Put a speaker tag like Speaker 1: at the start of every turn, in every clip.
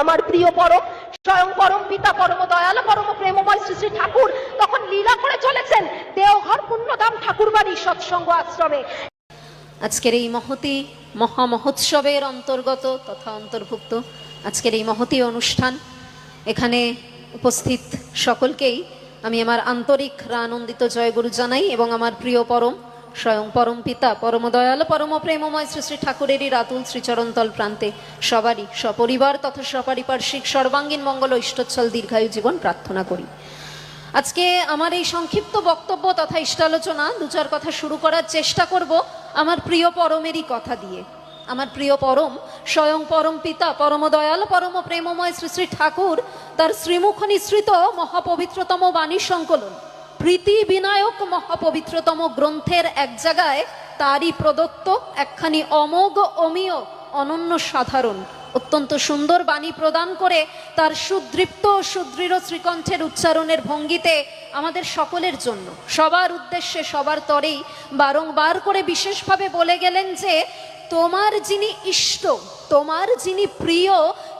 Speaker 1: আমার প্রিয় পরম, স্বয়ং পরম পিতা, পরম দয়াল, পরম প্রেমময় শ্রী শ্রী ঠাকুর তখন লীলা করে চলেছেন দেওঘর পুণ্যধাম ঠাকুরবাড়ি সৎসঙ্গ আশ্রমে।
Speaker 2: আজকের এই মহতি মহামহোৎসবের অন্তর্গত তথা অন্তর্ভুক্ত আজকের এই মহতি অনুষ্ঠান, এখানে উপস্থিত সকলকেই আমি আমার আন্তরিক আনন্দিত জয়গুরু জানাই এবং আমার প্রিয় পরম স্বয়ং পরম পিতা, পরম দয়াল, পরম প্রেমময় শ্রী শ্রী ঠাকুরেরই রাতুল শ্রীচরণতল প্রান্তে। সবারই, সপরিবার তথা সপারিপার্শ্বিক সর্বাঙ্গীন মঙ্গল ইষ্টচ্ছল দীর্ঘায়ু জীবন প্রার্থনা করি। আজকে আমার এই সংক্ষিপ্ত বক্তব্য তথা ইষ্টালোচনা, দু চার কথা শুরু করার চেষ্টা করব আমার প্রিয় পরমেরই কথা দিয়ে। আমার প্রিয় পরম, স্বয়ং পরম পিতা, পরম দয়াল, পরম প্রেমময় শ্রী শ্রী ঠাকুর, তার শ্রীমুখ নিঃসৃত মহাপবিত্রতম বাণী সংকলন। প্রীতি বিনায়ক মহাপবিত্রতম গ্রন্থের এক জায়গায় তারই প্রদত্ত একখানি অমোঘ অমীয় অনন্য সাধারণ। অত্যন্ত সুন্দর বাণী প্রদান করে তার সুদৃপ্ত সুদৃঢ় শ্রীকণ্ঠের উচ্চারণের ভঙ্গিতে আমাদের সকলের জন্য। সবার উদ্দেশ্যে সবার তরেই বারংবার করে বিশেষভাবে বলে গেলেন যে, তোমার যিনি ইষ্ট, তোমার যিনি প্রিয়,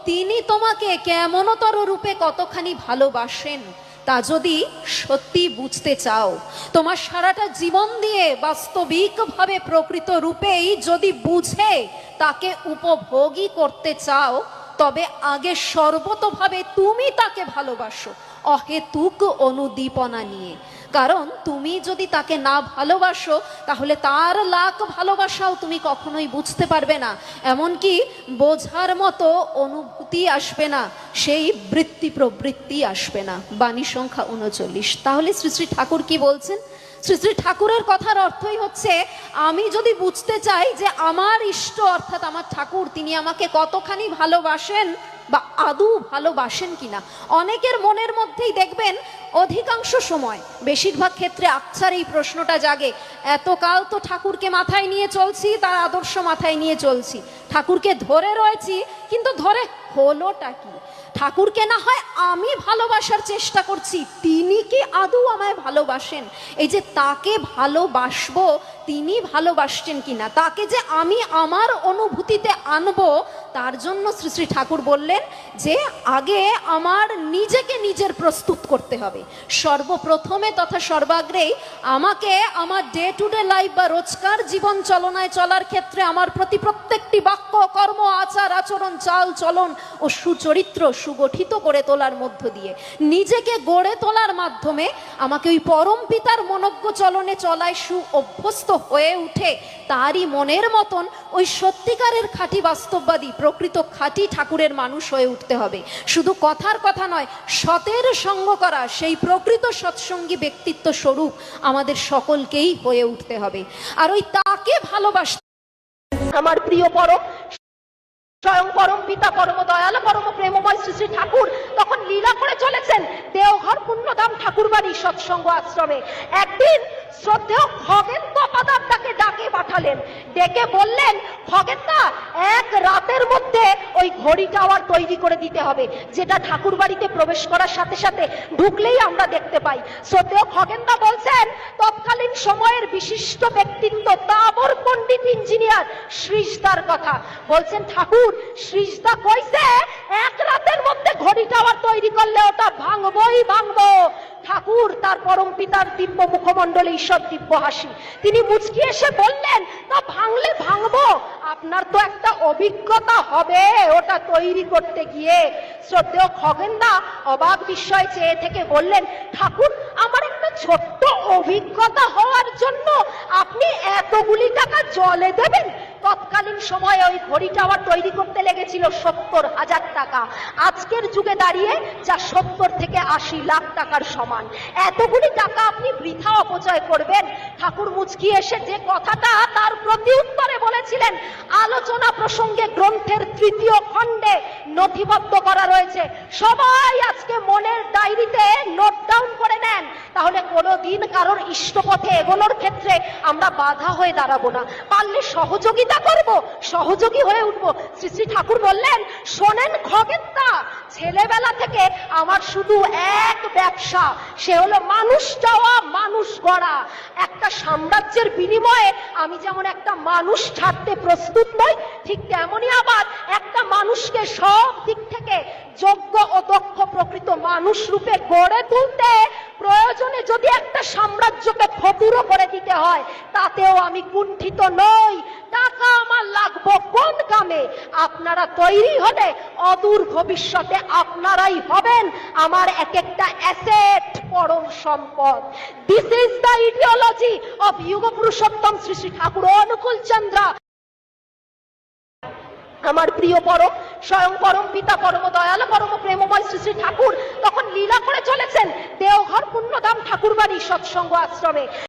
Speaker 2: তিনি তোমাকে কেমনতর রূপে কতখানি ভালোবাসেন? তা যদি সত্যি বুঝতে চাও, তোমার সারাটা জীবন দিয়ে বাস্তবিকভাবে প্রকৃত রূপেই যদি বুঝে তাকে উপভোগী করতে চাও, তবে আগে সর্বতভাবে তুমি তাকে ভালোবাসো। অহেতুক অনুদীপনা নিয়ে। কারণ তুমি যদি তাকে না ভালোবাসো, তাহলে তার লাখ ভালোবাসাও তুমি কখনোই বুঝতে পারবে না। এমনকি বোঝার মতো অনুভূতি আসবে না, সেই বৃত্তি প্রবৃত্তি আসবে না। বাণী সংখ্যা উনচল্লিশ। তাহলে শ্রী শ্রী ঠাকুর কি বলছেন? শ্রী শ্রী ঠাকুরের কথার অর্থই হচ্ছে, আমি যদি বুঝতে চাই যে আমার ইষ্ট, অর্থাৎ আমার ঠাকুর, তিনি আমাকে কতখানি ভালোবাসেন বা আদৌ ভালোবাসেন কিনা? অনেকের মনের মধ্যেই দেখবেন অধিকাংশ সময়, বেশিরভাগ ক্ষেত্রে আচ্ছার এই প্রশ্নটা জাগে, এতকাল তো ঠাকুরকে মাথায় নিয়ে চলছি, তার আদর্শ মাথায় নিয়ে চলছি। ঠাকুরকে ধরে রয়েছি, কিন্তু ধরে হলোটা কি? ঠাকুরকে না হয় আমি ভালোবাসার চেষ্টা করছি, তিনি কি আদৌ আমায় ভালোবাসেন? এই যে তাকে ভালোবাসবো, তিনি ভালোবাসছেন কিনা? তাকে যে আমি আমার অনুভূতিতে আনব তার জন্য শ্রী শ্রী ঠাকুর বললেন যে, আগে আমার নিজেকে নিজের প্রস্তুত করতে হবে। সর্বপ্রথমে তথা সর্বাগ্রেই আমাকে আমার ডে টু ডে লাইফ বা রোজকার জীবন চলনায় চলার ক্ষেত্রে আমার প্রতি প্রত্যেকটি বাক্য, কর্ম, আচার, আচরণ, চাল, চলন ও সুচরিত্র সুগঠিত করে তোলার মধ্য দিয়ে, নিজেকে গড়ে তোলার মাধ্যমে আমাকে ওই পরম পিতার মনজ্ঞ চলনে চলায় সু অভ্যস্ত হয়ে উঠে। তারই মনের মতন ওই সত্যিকারের খাঁটি বাস্তববাদী প্রকৃত খাঁটি ঠাকুরের মানুষ হয়ে উঠতে হবে। শুধু কথার কথা নয়, সতের সঙ্গ করা সেই প্রকৃত সৎসঙ্গী ব্যক্তিত্ব স্বরূপ আমাদের সকলকেই হয়ে উঠতে হবে। আর ওই তাকে ভালোবাসতে
Speaker 1: আমার প্রিয় পরম স্বয়ং পরম পিতা পরম দয়াল পরম প্রেমময় শ্রী শ্রী ঠাকুর তখন লীলা করে চলেছেন দেওঘর পুণ্যধাম ঠাকুরবাড়ি সৎসঙ্গ আশ্রমে। একদিন শ্রদ্ধেয় খগেন তপাদার ডাকে পাঠালেন? ডেকে বললেন খগেনদা এক রাতের মধ্যে ওই ঘড়ি টাওয়ার তৈরি করে দিতে হবে, যেটা ঠাকুর বাড়িতে প্রবেশ করার সাথে সাথে ঢুকলেই আমরা দেখতে পাই। শ্রদ্ধেয় খগেনদা বলছেন, তৎকালীন সময়ের বিশিষ্ট ব্যক্তিত্ব, তাবর পণ্ডিত ইঞ্জিনিয়ার শ্রীজদার কথা। বলছেন, ঠাকুর শ্রীজদা কইছে, এক রাতের মধ্যে ঘড়ি টাওয়ার তৈরি করলে ওটা ভাঙবই ভাঙবো। ঠাকুর, তার পরম পিতার দিব্য মুখমণ্ডলে ঈশ্বর দিব্য হাসি। তিনি মুচকি এসে বললেন তা ভাঙলে ভাঙবো। আপনার তো একটা অভিজ্ঞতা হবে ওটা তৈরি করতে গিয়ে। শ্রদ্ধেয় খগেন্দা অবাক বিস্ময় চেয়ে থেকে বললেন, ঠাকুর, আমার একটা ছোট্ট অভিজ্ঞতা হওয়ার জন্য আপনি এতগুলি টাকা জলে দেবেন? তৎকালীন সময়ে ওই ঘড়ি টাওয়ার তৈরি করতে লেগেছিল সত্তর হাজার টাকা। আজকের যুগে দাঁড়িয়ে যা সত্তর থেকে আশি লাখ টাকার সমান। এতগুলি টাকা আপনি বৃথা অপচয় করবেন? ঠাকুর মুচকি এসে যে কথাটা তার প্রতি উত্তরে বলেছিলেন, আলোচনা প্রসঙ্গে গ্রন্থের তৃতীয় খণ্ডে নথিবদ্ধ করা রয়েছে। সবাই আজকে মনের ডায়েরিতে নোট ডাউন কোনোদিন কারোর ইষ্টপথে এগোনোর ক্ষেত্রে আমরা বাধা হয়ে দাঁড়াবো না। পারলে সহযোগিতা করব, সহযোগী হয়ে উঠবো। শ্রী শ্রী ঠাকুর বললেন, শোনেন খগেনদা, ছেলেবেলা থেকে আমার শুধু এক ব্যবসা, সে হলো মানুষ চাওয়া, মানুষ গড়া। একটা সাম্রাজ্যের বিনিময়ে আমি যেমন একটা মানুষ ছাড়তে প্রস্তুত নই, ঠিক তেমনি আবার একটা মানুষকে সব দিক থেকে যোগ্য ও দক্ষ প্রকৃত মানুষ রূপে গড়ে তুলতে প্রয়োজনে যদি একটা সাম্রাজ্যকে ফতুরো করে দিতে হয়, তাতেও আমি কুণ্ঠিত নই। টাকা আমার লাগবো কোন কামে? আপনারা তৈরি হলে অদূর ভবিষ্যতে আপনারাই হবেন আমার এক একটা অ্যাসেট পরম সম্পদ। This is the ideology of যুগ পুরুষোত্তম শ্রী শ্রী ঠাকুর অনুকূল চন্দ্র আমার প্রিয় পরম, স্বয়ং পরম পিতা, পরম দয়াল, পরম প্রেমময় শ্রী শ্রী ঠাকুর, তখন লীলা করে চলেছেন দেওঘর পুণ্যধাম ঠাকুর বাড়ি সৎসঙ্গ আশ্রমে।